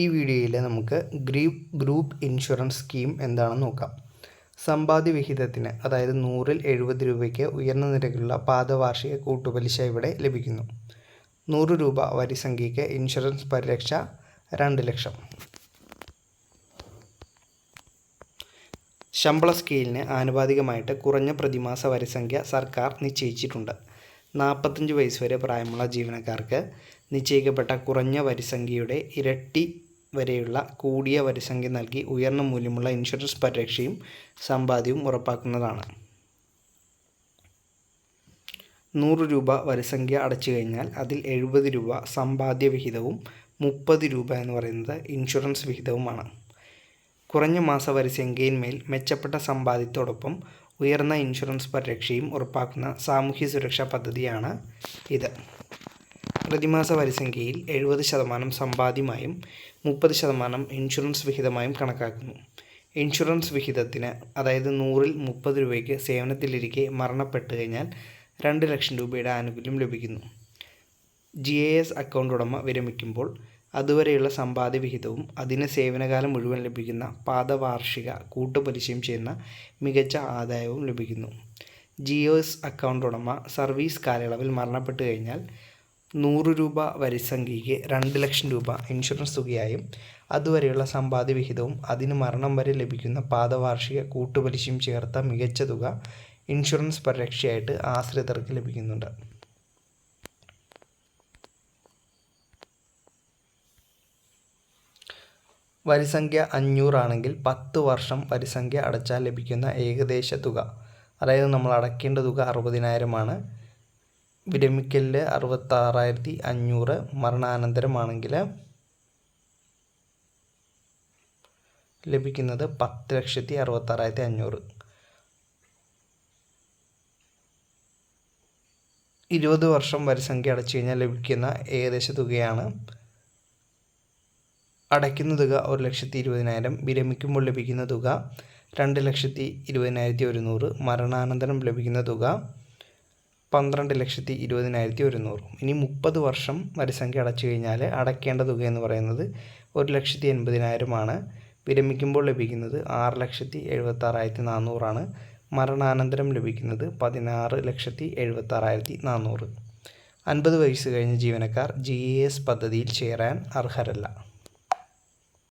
ഈ വീഡിയോയിൽ നമുക്ക് ഗ്രീപ് ഗ്രൂപ്പ് ഇൻഷുറൻസ് സ്കീം എന്താണെന്ന് നോക്കാം. സമ്പാദ്യ വിഹിതത്തിന് അതായത് നൂറിൽ എഴുപത് രൂപയ്ക്ക് ഉയർന്ന നിരക്കിലുള്ള പാദവാർഷിക കൂട്ടുപലിശ ഇവിടെ ലഭിക്കുന്നു. നൂറ് രൂപ വരിസംഖ്യയ്ക്ക് ഇൻഷുറൻസ് പരിരക്ഷ രണ്ട് ലക്ഷം. ശമ്പള സ്കെയിലിന് ആനുപാതികമായിട്ട് കുറഞ്ഞ പ്രതിമാസ വരിസംഖ്യ സർക്കാർ നിശ്ചയിച്ചിട്ടുണ്ട്. നാൽപ്പത്തഞ്ച് വയസ്സ് വരെ പ്രായമുള്ള ജീവനക്കാർക്ക് നിശ്ചയിക്കപ്പെട്ട കുറഞ്ഞ വരിസംഖ്യയുടെ ഇരട്ടി വരെയുള്ള കൂടിയ വരിസംഖ്യ നൽകി ഉയർന്ന മൂല്യമുള്ള ഇൻഷുറൻസ് പരിരക്ഷയും സമ്പാദ്യവും ഉറപ്പാക്കുന്നതാണ്. നൂറ് രൂപ വരിസംഖ്യ അടച്ചു കഴിഞ്ഞാൽ അതിൽ എഴുപത് രൂപ സമ്പാദ്യ വിഹിതവും മുപ്പത് രൂപ എന്ന് പറയുന്നത് ഇൻഷുറൻസ് വിഹിതവുമാണ്. കുറഞ്ഞ മാസ വരിസംഖ്യയിന്മേൽ മെച്ചപ്പെട്ട സമ്പാദ്യത്തോടൊപ്പം ഉയർന്ന ഇൻഷുറൻസ് പരിരക്ഷയും ഉറപ്പാക്കുന്ന സാമൂഹ്യ സുരക്ഷാ പദ്ധതിയാണ് ഇത്. പ്രതിമാസ വരിസംഖ്യയിൽ എഴുപത് ശതമാനം സമ്പാദ്യമായും മുപ്പത് ശതമാനം ഇൻഷുറൻസ് വിഹിതമായും കണക്കാക്കുന്നു. ഇൻഷുറൻസ് വിഹിതത്തിന് അതായത് നൂറിൽ മുപ്പത് രൂപയ്ക്ക് സേവനത്തിലിരിക്കെ മരണപ്പെട്ടു കഴിഞ്ഞാൽ രണ്ട് ലക്ഷം രൂപയുടെ ആനുകൂല്യം ലഭിക്കുന്നു. ജി എ എസ് അക്കൗണ്ട് ഉടമ വിരമിക്കുമ്പോൾ അതുവരെയുള്ള സമ്പാദ്യ വിഹിതവും അതിന് സേവനകാലം മുഴുവൻ ലഭിക്കുന്ന പാദവാർഷിക കൂട്ടുപലിശയും ചെയ്യുന്ന മികച്ച ആദായവും ലഭിക്കുന്നു. ജി എസ് അക്കൗണ്ട് ഉടമ സർവീസ് കാലയളവിൽ മരണപ്പെട്ടു കഴിഞ്ഞാൽ നൂറ് രൂപ വരിസംഖ്യയ്ക്ക് രണ്ട് ലക്ഷം രൂപ ഇൻഷുറൻസ് തുകയായും അതുവരെയുള്ള സമ്പാദ്യ വിഹിതവും അതിന് മരണം വരെ ലഭിക്കുന്ന പാദവാർഷിക കൂട്ടുപലിശയും ചേർത്ത മികച്ച തുക ഇൻഷുറൻസ് പരിരക്ഷയായിട്ട് ആശ്രിതർക്ക് ലഭിക്കുന്നുണ്ട്. വരിസംഖ്യ അഞ്ഞൂറാണെങ്കിൽ പത്ത് വർഷം വരിസംഖ്യ അടച്ചാൽ ലഭിക്കുന്ന ഏകദേശ തുക. അതായത് നമ്മൾ അടയ്ക്കേണ്ട തുക അറുപതിനായിരമാണ്. വിരമിക്കലിൽ അറുപത്താറായിരത്തി അഞ്ഞൂറ് മരണാനന്തരമാണെങ്കിൽ ലഭിക്കുന്നത് പത്ത് ലക്ഷത്തി അറുപത്താറായിരത്തി അഞ്ഞൂറ് ഇരുപത് വർഷം വരിസംഖ്യ അടച്ചു കഴിഞ്ഞാൽ ലഭിക്കുന്ന ഏകദേശ തുകയാണ്. അടയ്ക്കുന്ന തുക ഒരു ലക്ഷത്തി ഇരുപതിനായിരം വിരമിക്കുമ്പോൾ ലഭിക്കുന്ന തുക രണ്ട് ലക്ഷത്തി ഇരുപതിനായിരത്തി ഒരുന്നൂറ് മരണാനന്തരം ലഭിക്കുന്ന തുക പന്ത്രണ്ട് ലക്ഷത്തി ഇരുപതിനായിരത്തി ഒരുന്നൂറും. ഇനി മുപ്പത് വർഷം വരിസംഖ്യ അടച്ചു കഴിഞ്ഞാൽ അടയ്ക്കേണ്ട തുക എന്ന് പറയുന്നത് ഒരു ലക്ഷത്തി എൺപതിനായിരമാണ്. വിരമിക്കുമ്പോൾ ലഭിക്കുന്നത് ആറ് ലക്ഷത്തി എഴുപത്താറായിരത്തി നാനൂറാണ് മരണാനന്തരം ലഭിക്കുന്നത് പതിനാറ് ലക്ഷത്തി എഴുപത്താറായിരത്തി നാനൂറ് അൻപത് വയസ്സ് കഴിഞ്ഞ ജീവനക്കാർ ജി എസ് പദ്ധതിയിൽ ചേരാൻ അർഹരല്ല.